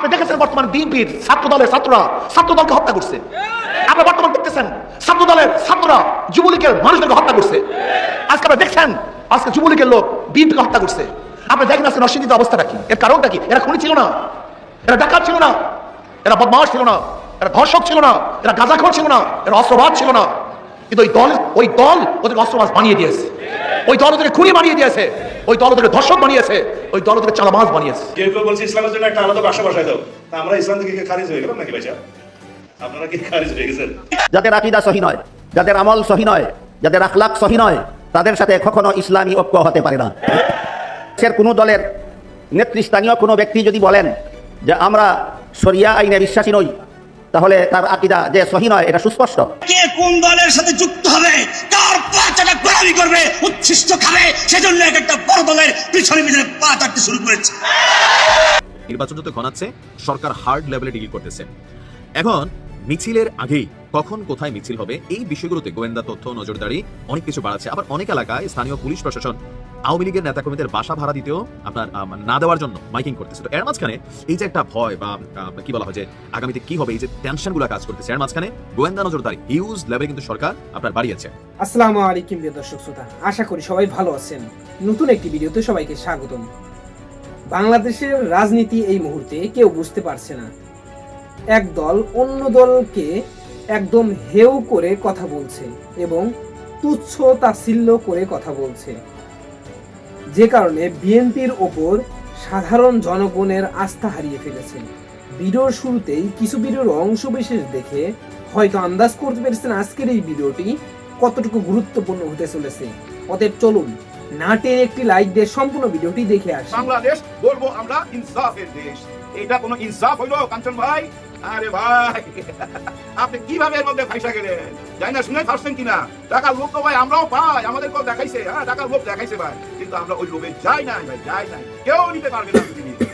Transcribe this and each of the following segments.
আপনি দেখেছেন বর্তমান বিএনপির ছাত্র দলের ছাত্ররা? ছাত্র দলকে হত্যা করছে। আপনি বর্তমান দেখতেছেন ছাত্র দলের ছাত্ররা যুবলীগের মানুষদেরকে হত্যা করছে। আজকে আপনি দেখছেন, আজকে যুবলীগের লোক বিএনপিকে হত্যা করছে। আপনি দেখেন আজকে নরসিংদীতে অবস্থাটা কি? এর কারণটা কি? এরা খুনি ছিল না। এরা ডাকাত ছিল না। এরা বদমাস ছিল না। এরা ধর্ষক ছিল না। এরা গাঁজাখোর ছিল না। এরা অস্ত্রবাদ ছিল না। কিন্তু ওই দল ওই দল ওদেরকে অস্ত্রবাজ বানিয়ে দিয়েছে। ওই দল ওদেরকে খুনি বানিয়ে দিয়েছে। ওই দল ওদেরকে ধর্ষক বানিয়েছে। ওই দল ওদেরকে চালাবাজ বানিয়েছে। কেউ কেউ বলছে ইসলামের জন্য একটা আলাদা বাসা বসাই দাও। তা আমরা ইসলাম থেকে খারিজ হয়ে গেলাম নাকি আপনারা কি খারিজ হয়ে গেছেন? যাদের আকিদা সহি নয় যাদের আমল সহি নয় যাদের আখলাক সহি নয় তাদের সাথে কখনো ইসলামী ঐক্য হতে পারে না। দেশের কোনো দলের নেতৃস্থানীয় কোনো ব্যক্তি যদি বলেন যে আমরা শরিয়া আইনে বিশ্বাসী নই তাহলে তার আকিদা যে সহি নয় এটা সুস্পষ্ট। কে কোন দলের সাথে যুক্ত হবে কার পাচাটা গোলামি করবে উচ্ছিষ্ট খাবে সেজন্য এক একটা বড় দলের পিছনে পিছনে পা চাটতে শুরু করেছে। নির্বাচন যত ঘনাচ্ছে সরকার হার্ড লেভেলে ডিল করতেছে। এখন মিছিলের আগেই কখন কোথায় মিছিল হবে, এই বিষয়গুলোতে গোয়েন্দা তথ্য নজরদারি অনেক কিছু বাড়াচ্ছে। আবার অনেক এলাকায় স্থানীয় পুলিশ প্রশাসন আওয়ামী লীগের নেতাকর্মীদের বাসা ভাড়া দিতেও আপনার না দেওয়ার জন্য মাইকিং করতেছে। তো এর মাঝখানে এই যে একটা ভয় বা কি বলা হয় যে আগামীতে কি হবে, এই যে টেনশনগুলো কাজ করতেছে, এর মাঝখানে গোয়েন্দা নজরদারি, হিউজ লেভেলে কিন্তু সরকার আপনার বাড়িয়েছে। আসসালামু আলাইকুম প্রিয় দর্শক শ্রোতা, আশা করি সবাই ভালো আছেন। নতুন একটি ভিডিওতে সবাইকে স্বাগতম। বাংলাদেশের রাজনীতি এই মুহূর্তে কেউ বুঝতে পারছে না। এক দল অন্য দলকে একদম হেউ করে কথা বলছে এবং তুচ্ছ তাচ্ছিল্য করে কথা বলছে। যে কারণে বিএনপির ওপর সাধারণ জনগণের আস্থা হারিয়ে ফেলেছে। ভিডিওর শুরুতেই কিছু ভিডিওর অংশ বিশেষ দেখে হয়তো আন্দাজ করতে পেরেছেন আজকের এই ভিডিওটি কতটুকু গুরুত্বপূর্ণ হতে চলেছে। অতএব চলুন নাটের একটি লাইক দিয়ে সম্পূর্ণ ভিডিওটি দেখে আসি। বাংলাদেশ বলব আমরা ইনসাফের দেশ। এটা কোনো ইনসাফ হইল, কাঞ্চন ভাই? আরে ভাই, আপনি কীভাবে এর মধ্যে ফাইসা গেলেন? জানি না, শুনে থাকছেন কিনা? টাকার লোভ তো ভাই, আমরাও পাই আমাদেরকেও দেখাইছে। হ্যাঁ টাকার লোভ দেখাইছে ভাই। কিন্তু আমরা ওই লোভে যাই নাই ভাই, যাই নাই। কেউ নিতে পারবে না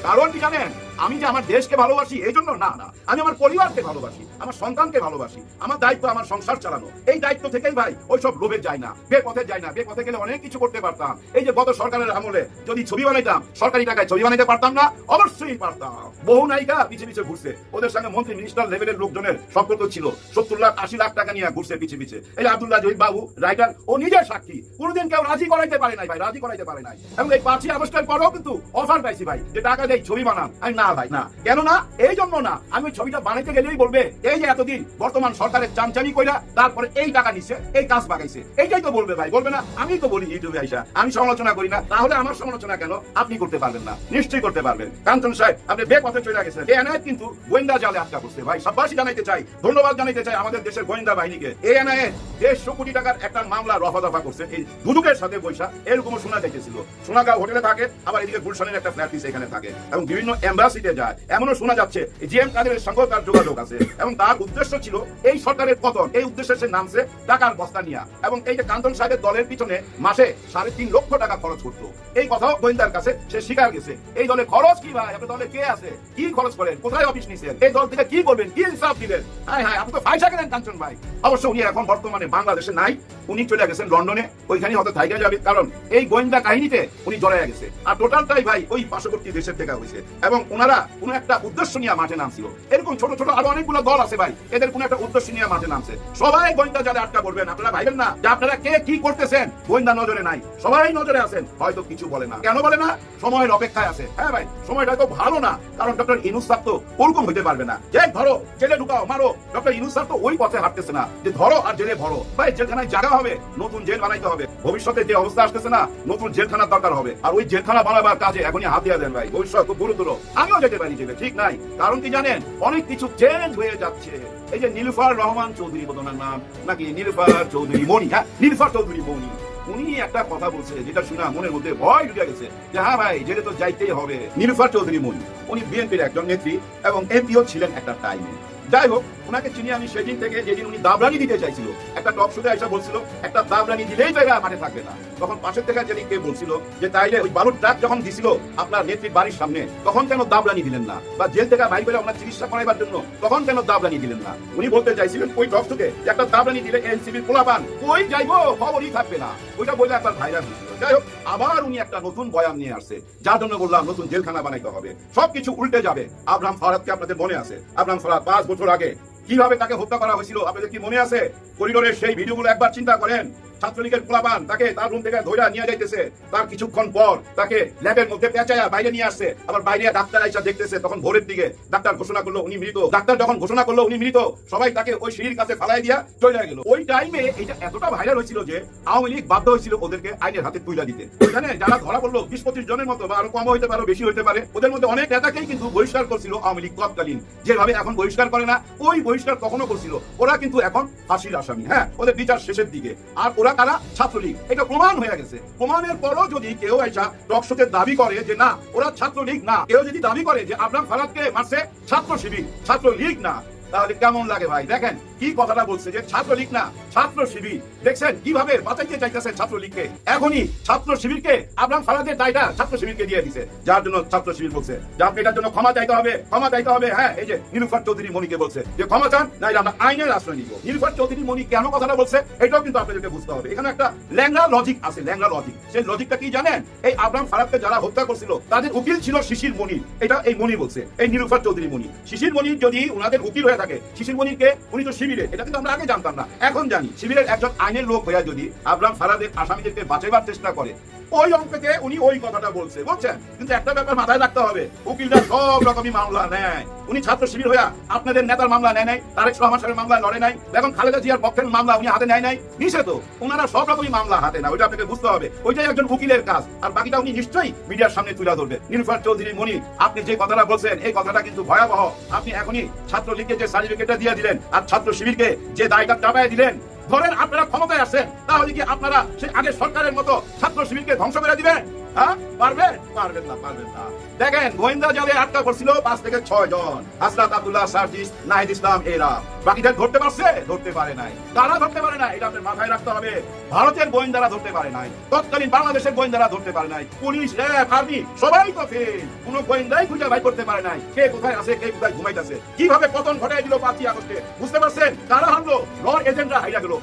কারণ কি জানেন? আমি যে আমার দেশকে ভালোবাসি, এই জন্য না না। আমি আমার পরিবারকে ভালোবাসি, আমার সন্তানকে ভালোবাসি, আমার দায়িত্ব আমার সংসার চালানো। এই দায়িত্ব থেকেই ভাই, ওই সব লোভে যায় না বে পথে যায় না। বে পথে গেলে অনেক কিছু করতে পারতাম। এই যে গত সরকারের আমলে যদি ছবি বানাইতাম, সরকারি টাকায় ছবি বানাইতে পারতাম না, অবশ্যই পারতাম। বহু নায়িকা পিছে পিছে ঘুরছে। ওদের সঙ্গে মন্ত্রী মিনিস্টার লেভেলের লোকজনের সম্পর্ক ছিল। সত্তর লাখ, আশি লাখ টাকা নিয়ে ঘুরছে পিছে পিছে। এই আব্দুল্লাহ জহির বাবু রাইটার ও নিজের সাক্ষী। কোনোদিন কেউ রাজি করাইতে পারে নাই ভাই, রাজি করাইতে পারে নাই। এবং এই পাঁচই আগস্টের পরেও কিন্তু অফার পাইছি ভাই, যে টাকা দেয় ছবি বানান আমি না ভাই না। কেন না এই জন্য না, আমি ছবিটা বানাইতে গেলেই বলবে, এই যে এতদিন বর্তমান সরকারের চামচামি কইরা তারপরে এই টাকা নিচ্ছে এই কাজ বাগাইছে। এইটাই তো বলবে ভাই, বলবে না, আমি তো বলি ইউটিউবে আইসা, আমি সমালোচনা করি না, তাহলে আমার সমালোচনা কেন? আপনি করতে পারবেন না, নিশ্চয়ই করতে পারবেন। কাঞ্চন সাহেব, আপনি বে পথে চলে গেছেন। এই এনআইএ কিন্তু গোয়েন্দা জালে আটকা পড়ছে ভাই সবাসী জানাইতে চাই, ধন্যবাদ জানাইতে চাই আমাদের দেশের গোয়েন্দা বাহিনীকে। এই এনআইএ দেড়শো কোটি টাকার একটা মামলা রফা করছে, এই দুদুকের সাথে বৈশা এরকম শোনা যাইতেছিল। সোনাগাঁও হোটেলে থাকে, আবার এদিকে গুলশানের একটা ফ্ল্যাট পিস এখানে থাকে। এবং বিভিন্ন এম্বাসিতে যায়। এমনও শোনা যাচ্ছে জি এম কাদের সঙ্গে তার যোগাযোগ আছে। এবং তার উদ্দেশ্য ছিল এই সরকারের পতন। এই উদ্দেশ্যে সে নামছে টাকার বস্তা নিয়া। এবং এই যে কান্তন সাহেবের দলের পিছনে মাসে সাড়ে তিন লক্ষ টাকা খরচ করতো। এই কথাও গোয়েন্দার কাছে সে স্বীকার গেছে। এই দলে খরচ কি ভাই? আপনার দলে কে আছে? কি খরচ করেন? কোথায় অফিস নিছেন? এই দল থেকে কি করবেন কি হিসাব দিবেন? হ্যাঁ হ্যাঁ আপনি তো ফাইসা গেলেন কাঞ্চন ভাই। অবশ্য উনি এখন বর্তমানে বাংলাদেশে নাই। উনি চলে গেছেন লন্ডনে। ওইখানে হয়তো থাইকা যাবে। কারণ এই গোয়েন্দা কাহিনীতে উনি জড়াইয়া গেছে। আর টোটালটাই ভাই ওই পার্শ্ববর্তী দেশের থেকে হয়েছে। এবং ওনারা কোনো একটা উদ্দেশ্য নিয়ে মাঠে নামছিল। এরকম ছোট ছোট আরও অনেকগুলো দল আছে ভাই, এদের কোনো একটা উদ্দেশ্য নিয়ে মাঠে নামছে। সবাই গোয়েন্দা যারা আটকা করবেন আপনারা ভাইবেন না যে আপনারা কে কি করতেছেন। গোয়েন্দা নজরে নাই, সবাই নজরে আছেন। হয়তো কিছু বলে না। কেন বলে না? সময়ের অপেক্ষায় আছে। হ্যাঁ ভাই, সময়টা তো ভালো না, কারণ ডক্টর ইনুস তো ওরকম হইতে পারবে না। যে ধরো, জেলে ঢুকাও, মারো। ডক্টর ইনুস তো ওই পথে হাঁটতেছে না, যে ধরো আর জেলে ভরো। ভাই জেলখানায় জায়গা হবে, নতুন জেল বানাইতে হবে। ভবিষ্যতে যে অবস্থা আসতেছে না, নতুন জেলখানার দরকার হবে। আর ওই জেলখানা বানাবার কাজে এখনই হাত দিয়ে দেন ভাই। ভবিষ্যৎ খুব গুরুত্ব আমিও যেতে পারি যেতে ঠিক নাই? কারণ কি জানেন? অনেক কিছু চেঞ্জ হয়ে যাচ্ছে। এই যে নীলুফার রহমান চৌধুরী বোধনার নাম, নাকি নীলুফার চৌধুরী মণি হ্যাঁ? নীলুফার চৌধুরী মণি। উনি একটা কথা বলছে, যেটা শুনে মনের মধ্যে ভয় ঢুকে গেছে, যে হ্যাঁ ভাই যেটা তো যাইতেই হবে। নীলুফার চৌধুরী মনি উনি বিএনপির একজন নেত্রী এবং এমপিও ছিলেন একটা টাইমে যাই হোক ওনাকে চিনি আমি সেদিন থেকে যেদিন উনি দাবরানি দিতে চাইছিল, একটা টক শুতে এসে বলছিল, একটা দাবরানি দিলেই তো এরা মাঠে থাকবে না। তখন পাশের থেকে যেদিন কে বলছিল যে, তাইলে ওই বালুর ট্রাক যখন দিছিল আপনার নেত্রীর বাড়ির সামনে, তখন কেন দাবরানি দিলেন না? বা জেল থেকে বাইর করে ওনার চিকিৎসা করাইবার জন্য তখন কেন দাবরানি দিলেন না? উনি বলতে চাইছিলেন, ওই টক শুতে একটা দাবরানি দিলে এনসিবির পোলাপান ওই যাইবো? খবরই থাকবে না। ওইটা বলে ভাইরাল হয়েছিল। যাই হোক, আবার উনি একটা নতুন বয়ান নিয়ে আসছে, যার জন্য বললাম নতুন জেলখানা বানাইতে হবে। সবকিছু উল্টে যাবে। আব্রাহাম ফরাদকে আপনাদের মনে আছে? আব্রাহাম ফরাদ, পাঁচ বছর আগে কীভাবে তাকে হত্যা করা হয়েছিল? আপনাদের কি মনে আছে? করিডোরের সেই ভিডিওগুলো একবার চিন্তা করেন। ছাত্রলীগের পোলাপান তাকে তার রুম থেকে ধৈরা নিয়ে যাইতেছে। তার কিছুক্ষণ পর তাকে ল্যাবের মধ্যে পেঁচায়া বাইরে নিয়ে আসছে। আবার বাইরে ডাক্তার আইসা দেখতেছে তখন ভোরের দিকে ডাক্তার ঘোষণা করল উনি মৃত। ডাক্তার যখন ঘোষণা করল উনি মৃত, সবাই তাকে ওই সিঁড়ির কাছে ফালাই দিয়া চলে গেল। ওই টাইমে এটা এতটা ভাইরাল হয়েছিল যে আওয়ামী লীগ বাধ্য হয়েছিল ওদেরকে আইনের হাতে তুইলা দিতে। ওইখানে যারা ধরা পড়ল বিশ পঁচিশ জনের মতো বা আরও কম হইতে পারে, বেশি হইতে পারে, ওদের মধ্যে অনেক নেতাকেই কিন্তু বহিষ্কার করছিল আওয়ামী লীগ তৎকালীন। যেভাবে এখন বহিষ্কার করে না, ওই বহিষ্কার কখনো করছিল। ওরা কিন্তু এখন ফাঁসির আসামি হ্যাঁ? ওদের বিচার শেষের দিকে। আর ওরা তারা ছাত্রলীগ। এটা প্রমাণ হয়ে গেছে। প্রমাণের পরও যদি কেউ এসা টকশোতে দাবি করে যে না, ওরা ছাত্রলীগ না, কেউ যদি দাবি করে যে আপনার ফারাদকে মারছে ছাত্র শিবির, ছাত্রলীগ না, তাহলে কেমন লাগে ভাই? দেখেন কি কথাটা বলছে যে ছাত্রলীগ না, ছাত্র শিবির? দেখছেন কীভাবে বাঁচাইতে চাইতেছে ছাত্রলীগকে? এখনই ছাত্র শিবিরকে আব্রাহাম ফারাদের দায়টা ছাত্র শিবিরকে দিয়ে দিছে। যার জন্য ছাত্র শিবির বলছে যে আপনি এটার জন্য ক্ষমা চাইতে হবে, ক্ষমা চাইতে হবে। হ্যাঁ এই যে নীলুফার চৌধুরী মণিকে বলছে যে ক্ষমা চান না আমরা আইনের আশ্রয় নিব। নীলুফার চৌধুরী মণি কেন কথাটা বলছে, এটাও কিন্তু আপনাদেরকে বুঝতে হবে। এখানে একটা ল্যাংরা লজিক আছে ল্যাংরা লজিক সেই লজিকটা কি জানেন? এই আব্রাহাম ফারাদকে যারা হত্যা করছিল, তাদের উকিল ছিল শিশির মণি। এটা এই মণি বলছে, এই নীলুফার চৌধুরী মণি। শিশির মণি যদি উনাদের উকিল হয়ে থাকে, শিশির মণিকে উনি তো শিবিরে এটা কিন্তু আমরা আগে জানতাম না। এখন জানি শিবিরের একজন আইনের লোক হইয়া যদি আব্রাহাম ফারাদের আসামিদেরকে বাঁচাইবার চেষ্টা করে ওই অঙ্কতে উনি ওই কথাটা বলছে, বুঝছেন? কিন্তু একটা ব্যাপার মাথায় রাখতে হবে, উকিলরা সব রকমই মামলা নেয়। উনি ছাত্র শিবির হইয়া আপনাদের নেতার মামলা নেয় নাই, তারেক রহমান সাহেবের মামলা লড়ে নাই এখন খালেদা জিয়ার পক্ষের মামলা উনি হাতে নেয় নাই নিষে তো ওনারা সব রকমই মামলা হাতে না ওইটা আপনাকে বুঝতে হবে। ওইটাই একজন উকিলের কাজ, আর বাকিটা উনি নিশ্চয়ই মিডিয়ার সামনে তুলে ধরবে নীলফার চৌধুরী, মনি, আপনি যে কথাটা বলছেন, এই কথাটা কিন্তু ভয়াবহ। আপনি এখনই ছাত্রলীগকে যে সার্টিফিকেটটা দিয়ে দিলেন, আর ছাত্র শিবিরকে যে দায়টা চাপায় দিলেন ধরেন আপনারা ক্ষমতায় আসেন, তাহলে কি আপনারা সেই আগের সরকারের মতো ছাত্র শিবিরকে ধ্বংস করে দিবেন? হ্যাঁ? না না। দেখেন, গোয়েন্দা আটকা পাঁচ থেকে ছয় জন। আব্দুল্লাহ, সার্জিস, নাহিদ ইসলাম, এরা। বাকিটা ধরতে পারছে? ধরতে পারে নাই। তারা ধরতে পারে নাই? এটা আপনার মাথায় রাখতে হবে। ভারতের গোয়েন্দারা ধরতে পারে নাই। তৎকালীন বাংলাদেশের গোয়েন্দারা ধরতে পারে নাই। পুলিশ, র্যাব, আর্মি, সবাই তো ফেল। কোনো গোয়েন্দাই খুঁজে বাই করতে পারে নাই। কে কোথায় আছে, কে কোথায় ঘুমাইতেছে? কীভাবে পতন ঘটাই দিল পাঁচই আগস্টে? বুঝতে পারছেন? তারা হারলো? র এজেন্টরা হাইরা গেল।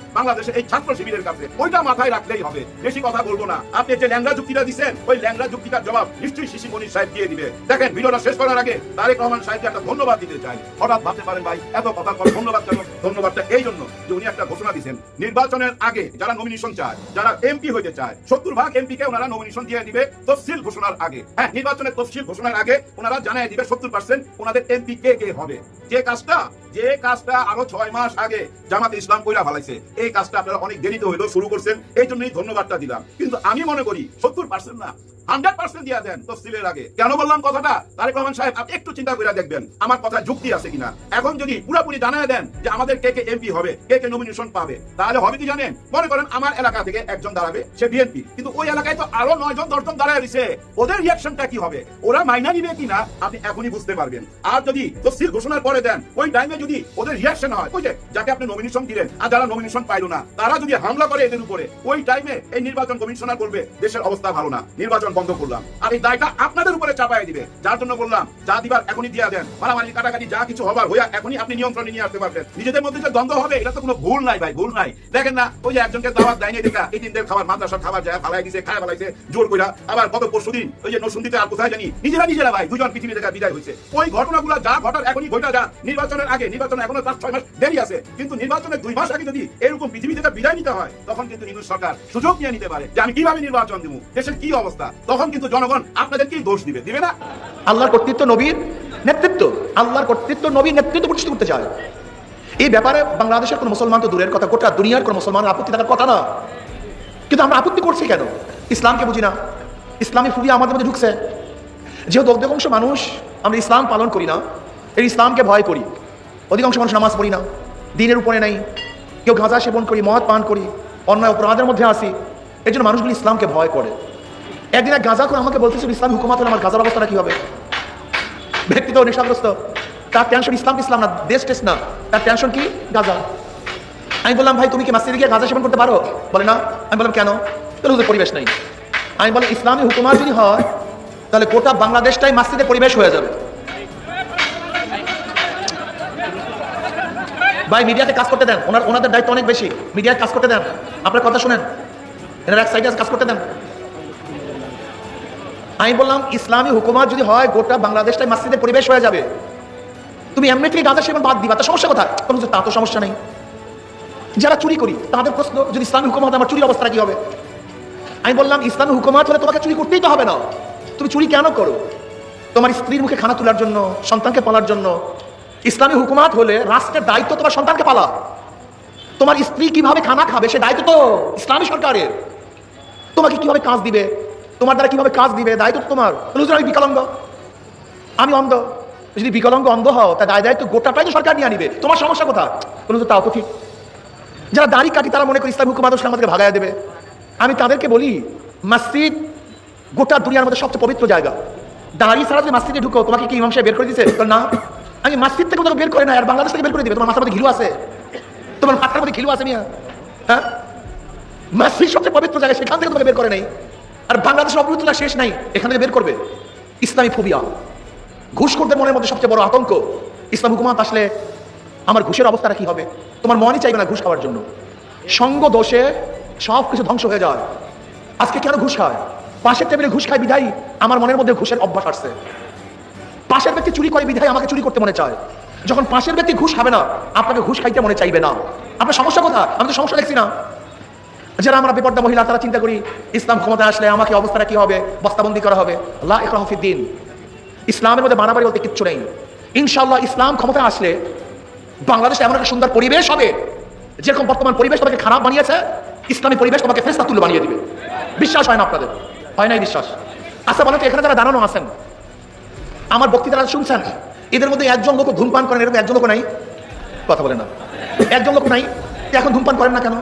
এই ছাত্র শিবিরের কাছে। ওইটা মাথায় রাখলেই হবে। বেশি কথা বলব না। আপনি যে ল্যাংরা যুক্তিটা দিচ্ছেন ওই ল্যাংরা যুক্তিটার জবাব নিশ্চয়ই শিশি মনির সাহেব দিয়ে দিবে। দেখেন, ভিডিওটা শেষ করার আগে তারেক রহমান সাহেবকে একটা ধন্যবাদ দিতে চাই। হঠাৎ ভাবতে পারেন ভাই, এত কথার পর ধন্যবাদ কেন? ধন্যবাদটা এই জন্য যে উনি একটা ঘোষণা দিচ্ছেন নির্বাচনের আগে যারা নমিনেশন চায়, যারা এমপি হইতে চায়, সত্তর ভাগ এমপি কে ওনারা নমিনেশন দিয়ে দিবে তফসিল ঘোষণার আগে। হ্যাঁ নির্বাচনের তফসিল ঘোষণার আগে ওনারা জানাই দিবে সত্তর পার্সেন্ট ওনাদের এমপি কে কে হবে। যে কাজটা যে কাজটা আরও ছয় মাস আগে জামাতে ইসলাম কইরা ভালাইছে এই কাজটা আপনারা অনেক দেরিতে হইলেও শুরু করছেন, এই জন্যই ধন্যবাদটা দিলাম। কিন্তু আমি মনে করি সত্তর পার্সেন্ট হান্ড্রেড পার্সেন্ট দেন তফসিলের আগে। কেন বললাম কথাটা? তারেক রহমান সাহেব, আপনি একটু চিন্তা করে দেখবেন, আমার কথা যুক্তি আছে কিনা। এখন যদি জানায় দেন যে আমাদের কে কে এমপি হবে, কে কে নমিনেশন পাবে, তাহলে হবে কি জানেন? মনে করেন আমার এলাকা থেকে একজন দাঁড়াবে, সে বিএনপি। কিন্তু ওই এলাকায় তো আরও দশজন দাঁড়ায় ওদের রিয়াকশনটা কি হবে? ওরা মাইনা নিবে কিনা? আপনি এখনই বুঝতে পারবেন। আর যদি তফসিল ঘোষণার পরে দেন, ওই টাইমে যদি ওদের রিয়াকশন হয় যে যাকে আপনি নমিনেশন দিলেন, আর যারা নমিনেশন পাইলো না, তারা যদি হামলা করে এদের উপরে, ওই টাইমে এই নির্বাচন কমিশনার বলবে, দেশের অবস্থা ভালো না। নির্বাচন বন্ধ করলাম। এই দায়টা আপনাদের উপরে চাপাই দিবে। যার জন্য বললাম, যা দিবার এখনই দিয়া দেন। মারামারি কাটাকাটি যা কিছু হবার হইয়া এখনই আপনি নিয়ন্ত্রণে নিয়ে আসতে পারবেন। নিজেদের মধ্যে যে দ্বন্দ্ব হবে, এটা তো কোনো ভুল নাই ভাই, ভুল নাই। দেখেন না, ওই যে একজনকে দাওয়াত দেয়নি দেখা, এই দিনদের খাবার মাদ্রাসার খাবার যায় ফালাই দিছে, খায় ফালাইছে, জোর কইরা। আবার গত পরশু দিন, ওই যে নসুন্দিতে আর কোথায় জানি, নিজেরা নিজেরা ভাই, দুজন পৃথিবী থেকে বিদায় হয়েছে। ওই ঘটনাগুলো যা ঘটার এখনই ঘটা যা। নির্বাচনের আগে, নির্বাচন এখনও পাঁচ, ছয় মাস দেরি আছে। কিন্তু নির্বাচনের দুই মাস আগে যদি এরকম পৃথিবী থেকে বিদায় নিতে হয়, তখন কিন্তু নিউজ সরকার সুযোগ নিয়ে নিতে পারে যে আমি কীভাবে নির্বাচন দিব, দেশের কি অবস্থা। তখন কিন্তু জনগণ আপনাদেরকেই দোষ দিবে দিবে না? আল্লাহর কর্তৃত্ব নবীর নেতৃত্ব। আল্লাহর কর্তৃত্ব নবীর নেতৃত্ব প্রতিষ্ঠিত করতে চায়। এই ব্যাপারে বাংলাদেশের কোনো মুসলমান তো দূরের কথা, গোটা দুনিয়ার কোনো মুসলমানের আপত্তি থাকার কথা না। কিন্তু আমরা আপত্তি করছি কেন? ইসলামকে বুঝি না। ইসলামী ফুবি আমাদের মধ্যে ঢুকছে। যেহেতু অধিকাংশ মানুষ আমরা ইসলাম পালন করি না, এই ইসলামকে ভয় করি। অধিকাংশ মানুষ নামাজ পড়ি না, দিনের উপরে নেই। কেউ গাঁজা সেবন করি, মদ পান করি, অন্যায় অপরাধের মধ্যে আসি এই জন্য মানুষগুলি ইসলামকে ভয় করে। একদিন এক গাঁজা করে আমাকে বলতেছিল, ইসলাম হুকুমাত আমার গাঁজার অবস্থাটা কি হবে? ব্যক্তি তো নেশাগ্রস্ত। তার টেনশন ইসলাম ইসলাম না, দেশ টেস না। তার টেনশন কি? গাজা। আমি বললাম, ভাই, তুমি কি মাসজিদে গিয়ে গাঁজা সেবন করতে পারো? বলে, না। আমি বললাম, কেন? তাহলে পরিবেশ নাই। আমি বললাম, ইসলামী হুকুমাত যদি হয়, তাহলে গোটা বাংলাদেশটাই মাসজিদে পরিবেশ হয়ে যাবে। ভাই, মিডিয়াতে কাজ করতে দেন। ওনার, ওনাদের দায়িত্ব অনেক বেশি। মিডিয়ায় কাজ করতে দেন। আপনার কথা শুনেন। এনারা এক সাইডে কাজ করতে দেন। আমি বললাম, ইসলামী হুকুমাত যদি হয়, গোটা বাংলাদেশটাই মাসজিদের পরিবেশ হয়ে যাবে। তুমি এমনি থেকে গাঁজা সেবন বাদ দিবা, তা সমস্যা কোথায়? তখন তা তো সমস্যা নেই। যারা চুরি করি, তাদের প্রশ্ন, যদি ইসলামী হুকুমাত আমার চুরির অবস্থা কি হবে? আমি বললাম, ইসলামী হুকুমাত হলে তোমাকে চুরি করতেই তো হবে না। তুমি চুরি কেন করো? তোমার স্ত্রীর মুখে খানা তোলার জন্য, সন্তানকে পালার জন্য। ইসলামী হুকুমাত হলে রাষ্ট্রের দায়িত্ব তোমার সন্তানকে পালা। তোমার স্ত্রী কীভাবে খানা খাবে, সে দায়িত্ব তো ইসলামী সরকারের। তোমাকে কীভাবে কাজ দিবে? তোমার দ্বারা কীভাবে কাজ দিবে? দায়িত্ব তো তোমার। আমি বিকলাঙ্গ। আমি অন্ধ। যদি বিকলাঙ্গ অন্ধ হও তা দায় দায়িত্ব গোটাটাই তো সরকার নিয়ে আনিবে। তোমার সমস্যা কোথা হুজুর, তাও তো ঠিক। যারা দাড়ি কাটি তারা মনে করি ইসলাম আসলে আমাদেরকে ভাগায় দেবে। আমি তাদেরকে বলি মসজিদ গোটা দুনিয়ার মধ্যে সবচেয়ে পবিত্র জায়গা। দাড়ি ছাড়া যদি মসজিদে ঢুকো তোমাকে কি ইমাম বের করে দিছে? না। আমি মসজিদ থেকে তোকে বের করে না আর বাংলাদেশ থেকে বের করে দিবে। তোমার মাথার মধ্যে ঘিলু আছে। তোমার মাথার মধ্যে ঘিলু আছে মিয়া। হ্যাঁ? মসজিদ সবচেয়ে পবিত্র জায়গা সেখান থেকে তোমাকে বের করে নাই। আর বাংলাদেশের অপবিত্রতা শেষ নাই, এখান থেকে বের করবে। ইসলামী ফোবিয়া। করতে মনের মধ্যে সবচেয়ে বড় আতঙ্ক। ইসলাম হুকুমাত আসলে আমার ঘুষের অবস্থাটা কি হবে? তোমার মনই চাইবে না ঘুষ খাওয়ার জন্য। সঙ্গ দোষে সব কিছু ধ্বংস হয়ে যায়। আজকে কেন ঘুষ খায়? পাশের টেবিলে ঘুষ খায় বিধাই আমার মনের মধ্যে ঘুষের অভ্যাস আসছে। পাশের ব্যক্তি চুরি করে বিধায় আমাকে চুরি করতে মনে চায়। যখন পাশের ব্যক্তি ঘুষ খাবে না, আপনাকে ঘুষ খাইতে মনে চাইবে না। আপনার সমস্যা কথা আমি তো সমস্যা দেখছি না। যারা আমরা বেপর্দা মহিলা, তারা চিন্তা করি ইসলাম ক্ষমতা আসলে আমাকে অবস্থাটা কি হবে? বস্তাবন্দি করা হবে। ইকরাহফিদ্দিন ইসলামের মধ্যে মানাবাড়ি বলতে কিচ্ছু নেই। ইনশাল্লাহ ইসলাম ক্ষমতা আসলে বাংলাদেশে এমন একটা সুন্দর পরিবেশ হবে, যেরকম বর্তমান পরিবেশ তোমাকে খারাপ বানিয়েছে, ইসলামী পরিবেশ তোমাকে ফেস্তা তুলে বানিয়ে দিবে। বিশ্বাস হয় না আপনাদের? হয় নাই বিশ্বাস? আচ্ছা বলেন তো, এখানে যারা দাঁড়ানো আছেন, আমার বক্তৃতা শুনছেন? এদের মধ্যে একজন লোক ধূমপান করেন এরকম একজন লোক নাই। কথা বলে না। একজন লোক নাই, এখন ধূমপান করেন না কেন?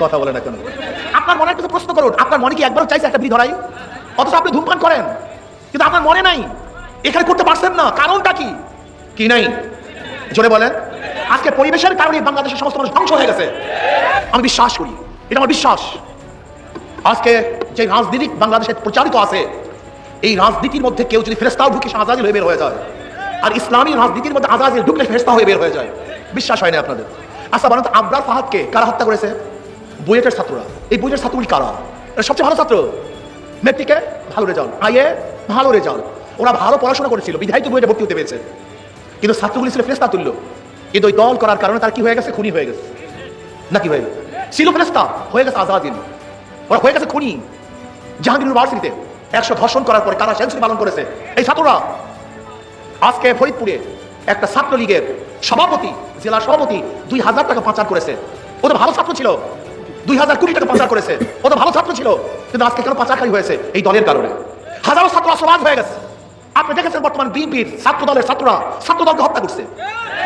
কথা বলে না কেন? আপনার মনে কিছু প্রশ্ন করুন। আপনার মনে কি একবারও চাইছে একটা বিড়ি ধরাই? অথচ আপনি ধূমপান করেন। কিন্তু আপনার মনে নাই। এখানে করতে পারছেন না। কারণটা কি? কি নাই? জোরে বলেন। আজকে পরিবেশের কারণে বাংলাদেশের সমস্ত মানুষ ধ্বংস হয়ে গেছে। আমি বিশ্বাস করি। এটা আমার বিশ্বাস। আজকে যে রাজনীতি বাংলাদেশে প্রচারিত আছে এই রাজনীতির মধ্যে কেউ যদি ফেরেস্তাও ঢুকে সে আজাদিল হয়ে বের হয়ে যায় আর ইসলামী রাজনীতির মধ্যে আজাদিল ঢুকলে ফেরেস্তা হয়ে বের হয়ে যায় বিশ্বাস হয় না আপনাদের। আচ্ছা বলেন তো আবরার ফাহাদকে কারা হত্যা করেছে? বুয়েটের ছাত্ররা। এই বুয়েটের ছাত্রগুলি কারা? সবচেয়ে ভালো ছাত্র। মেট্রিকে ভালো রেজাল্ট। আইয়ে ভালো রেজাল্ট। ওরা ভালো পড়াশোনা করেছিল, বিধায়িত বুয়েটে ভর্তি হতে পেরেছে। কিন্তু ছাত্রগুলি ছিল ফেরেস্তা তুল্য। কিন্তু ওই দল করার কারণে তার কি হয়ে গেছে? খুনি হয়ে গেছে। নাকি হয়ে গেছে? ছিল ফেরেস্তা হয়ে গেছে আজাদিন। ওরা হয়ে গেছে খুনি। জাহাঙ্গীর ইউনিভার্সিটিতে একশো ধর্ষণ করার পরে কারা সেঞ্চুরি পালন করেছে? এই ছাত্ররা। আজকে ফরিদপুরে একটা ছাত্রলীগের সভাপতি, জেলা সভাপতি, দুই হাজার টাকা পাচার করেছে। ও তো ভালো ছাত্র ছিল। দুই হাজার কোটি টাকা পাচার করেছে। ও তো ভালো ছাত্র ছিল, কিন্তু আজকে কেন পাচারকারী হয়েছে এই দলের কারণে? হাজারো ছাত্র অসমাজ হয়ে গেছে। আপনি দেখেছেন বর্তমান বিএনপির ছাত্র দলের ছাত্ররা ছাত্র দলকে হত্যা করছে।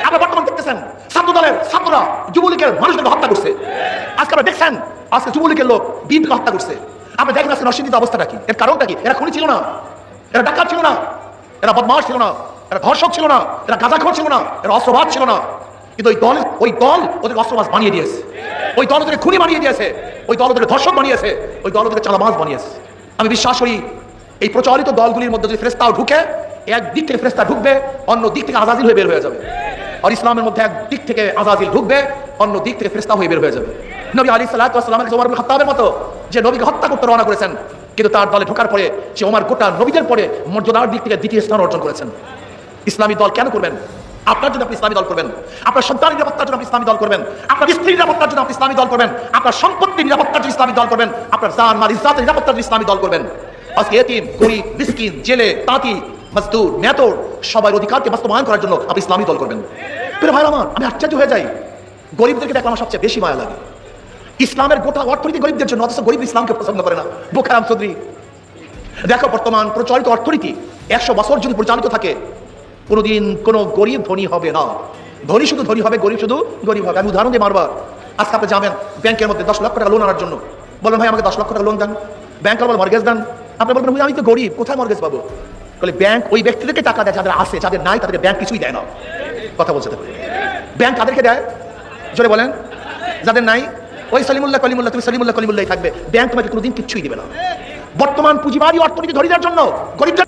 আপনি বর্তমান দেখতেছেন ছাত্র দলের ছাত্ররা যুবলীগের মানুষদেরকে হত্যা করছে। আজকে আপনি দেখছেন, আজকে যুবলীগের লোক বিএনপিকে হত্যা করছে। আপনি দেখেন আজকে নরসিংদীতে অবস্থাটা কি? এর কারণটা কি? এরা খুনি ছিল না। এরা ডাকাত ছিল না। এরা বদমাস ছিল না। এরা ধর্ষক ছিল না। এরা গাঁজাখোর ছিল না। এরা অস্ত্রবাদ ছিল না। কিন্তু ওই দল ওই দল ওদের অস্ত্রবাজ বানিয়ে দিয়েছে। ওই দল ওদের খুনি বানিয়ে দিয়েছে। ওই দল ওদের ধর্ষক বানিয়েছে। ওই দল ওদের চালাবাজ বানিয়েছে। আমি বিশ্বাস করি, এই প্রচলিত দলগুলির মধ্যে যদি ফেরেস্তাও ঢুকে এক দিক থেকে ফেরেস্তা ঢুকবে, অন্য দিক থেকে আজাদিল হয়ে বের হয়ে যাবে। আর ইসলামের মধ্যে এক দিক থেকে আজাদিল ঢুকবে, অন্য দিক থেকে ফেরেস্তা হয়ে বের হয়ে যাবে। নবী আলী সাল্লাহামের ইবনে মতো যে নবীকে হত্যা করতে রওনা করেছেন, কিন্তু তার দলে ঢোকার পরে সে ওমার গোটা নবীদের পরে মর্যাদার দিক থেকে দ্বিতীয় স্থান অর্জন করেছেন। ইসলামী দল কেন করবেন? আপনার জন্য আপনি ইসলামী দল করবেন। আপনার সন্তান নিরাপত্তার জন্য আপনি ইসলামী দল করবেন। আপনার স্ত্রী নিরাপত্তার জন্য আপনি ইসলামী দল করবেন। আপনার সম্পত্তি নিরাপত্তার জন্য ইসলামী দল করবেন। আপনার জান, মাল, ইজ্জাতের নিরাপত্তার জন্য ইসলামী দল করবেন। আজকে এতিম, গরিব, মিসকিন, জেলে, তাঁতি, মজদুর মেতর সবার অধিকারকে বাস্তবায়ন করার জন্য আপনি ইসলামী দল করবেন। প্রিয় ভাই আমার, আমি আশ্চর্য হয়ে যাই। গরিবদেরকে দেখলে আমার সবচেয়ে বেশি মায়া লাগে। ইসলামের গোটা অর্থনীতি গরিবদের জন্য, অথচ গরিব ইসলামকে পছন্দ করে না। বোখারাম চৌধুরী। দেখো বর্তমান প্রচলিত অর্থনীতি, একশো বছর যদি পরিচালিত থাকে কোনোদিন কোনো গরিব ধনী হবে না। ধনী শুধু ধনী হবে, গরিব শুধু গরিব হবে। আমি উদাহরণ দিয়ে মারবার আজকে আপনি যাবেন ব্যাংকের মধ্যে দশ লক্ষ টাকা লোন আনার জন্য। বলেন ভাই, আমাকে দশ লক্ষ টাকা লোন দেন। ব্যাংক বলে মর্গেজ দেন। আপনি বলবেন আমি তো গরিব, কোথায় মর্গেজ পাবো? বলে, ব্যাংক ওই ব্যক্তিদেরকে টাকা দেয় যাদের আসে যাদের নাই, তাদেরকে ব্যাংক কিছুই দেয় না। কথা বলছে ব্যাংক তাদেরকে দেয়? জোরে বলেন। যাদের নাই, ওই সলিমুল্লাহ, কলিমুল্লাহ, তুমি সলিমুল্লাহ কলিমুল্লাহ থাকবে। ব্যাংক তোমাকে কোনোদিন কিচ্ছুই দেবে না। বর্তমান পুঁজিবাদী অর্থনীতি ধরে দেওয়ার জন্য, গরিবদের